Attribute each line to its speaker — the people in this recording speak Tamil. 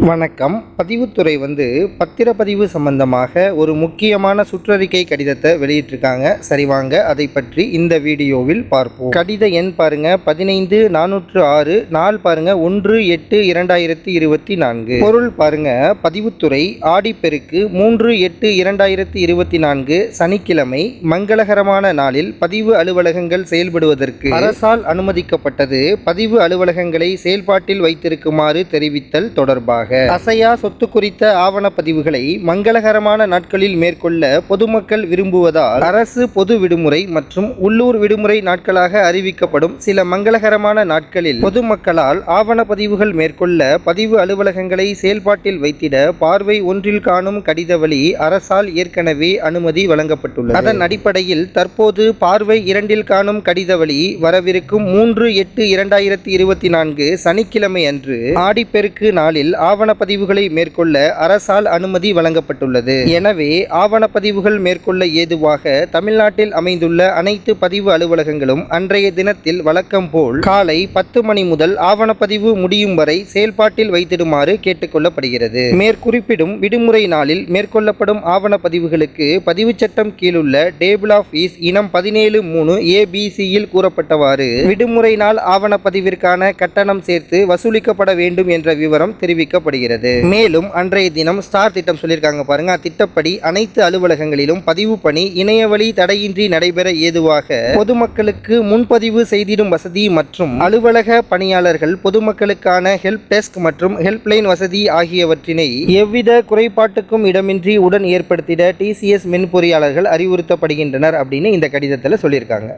Speaker 1: வணக்கம். பதிவுத்துறை வந்து பத்திரப்பதிவு சம்பந்தமாக ஒரு முக்கியமான சுற்றறிக்கை கடிதத்தை வெளியிட்டிருக்காங்க. சரி வாங்க அதை பற்றி இந்த வீடியோவில் பார்ப்போம். கடித எண் பாருங்க. பதினைந்து நானூற்று ஆறு நாள் பாருங்க. ஒன்று எட்டு இரண்டாயிரத்தி இருபத்தி நான்கு. பொருள் பாருங்க. பதிவுத்துறை ஆடிப்பெருக்கு மூன்று எட்டு இரண்டாயிரத்தி இருபத்தி நான்கு சனிக்கிழமை மங்களகரமான நாளில் பதிவு அலுவலகங்கள் செயல்படுவதற்கு. அரசால் அனுமதிக்கப்பட்டது. பதிவு அலுவலகங்களை செயல்பாட்டில் வைத்திருக்குமாறு தெரிவித்தல் தொடர்பாக. அசையா சொத்து குறித்த ஆவணப்பதிவுகளை மங்களகரமான நாட்களில் மேற்கொள்ள பொதுமக்கள் விரும்புவதால் அரசு பொது விடுமுறை மற்றும் உள்ளூர் விடுமுறை நாட்களாக அறிவிக்கப்படும் சில மங்களகரமான நாட்களில் பொதுமக்களால் ஆவணப்பதிவுகள் மேற்கொள்ள பதிவு அலுவலகங்களை செயல்பாட்டில் வைத்திட பார்வை ஒன்றில் காணும் கடிதவழி அரசால் ஏற்கனவே அனுமதி வழங்கப்பட்டுள்ளது. அதன் அடிப்படையில் தற்போது பார்வை இரண்டில் காணும் கடிதவழி வரவிருக்கும் மூன்று எட்டு இரண்டாயிரத்தி இருபத்தி நான்கு சனிக்கிழமை அன்று ஆடிப்பெருக்கு நாளில் ஆவணப்பதிவுகளை மேற்கொள்ள அரசால் அனுமதி வழங்கப்பட்டுள்ளது. எனவே ஆவணப்பதிவுகள் மேற்கொள்ள ஏதுவாக தமிழ்நாட்டில் அமைந்துள்ள அனைத்து பதிவு அலுவலகங்களும் அன்றைய தினத்தில் வழக்கம் போல் காலை பத்து மணி முதல் ஆவணப்பதிவு முடியும் வரை செயல்பாட்டில் வைத்திடுமாறு கேட்டுக்கொள்ளப்படுகிறது. மேற்குறிப்பிடும் விடுமுறை நாளில் மேற்கொள்ளப்படும் ஆவணப்பதிவுகளுக்கு பதிவுச் சட்டம் கீழுள்ள டேபிள் ஆஃப் இஸ் இனம் பதினேழு மூணு ஏபிசியில் கூறப்பட்டவாறு விடுமுறை நாள் ஆவணப்பதிவிற்கான கட்டணம் சேர்த்து வசூலிக்கப்பட வேண்டும் என்ற விவரம் தெரிவிக்கப்படுகிறது மேலும் அன்றைய தினம் ஸ்டார் திட்டம் சொல்லியிருக்காங்க பாருங்க. அத்திட்டப்படி அனைத்து அலுவலகங்களிலும் பதிவு பணி இணையவழி தடையின்றி நடைபெற ஏதுவாக பொதுமக்களுக்கு முன்பதிவு செய்திடும் வசதி மற்றும் அலுவலக பணியாளர்கள் பொதுமக்களுக்கான ஹெல்ப் டெஸ்க் மற்றும் ஹெல்ப்லைன் வசதி ஆகியவற்றினை எவ்வித குறைபாட்டுக்கும் இடமின்றி உடன் ஏற்படுத்திட டிசிஎஸ் மென்பொறியாளர்கள் அறிவுறுத்தப்படுகின்றனர் அப்படின்னு இந்த கடிதத்தில் சொல்லியிருக்காங்க.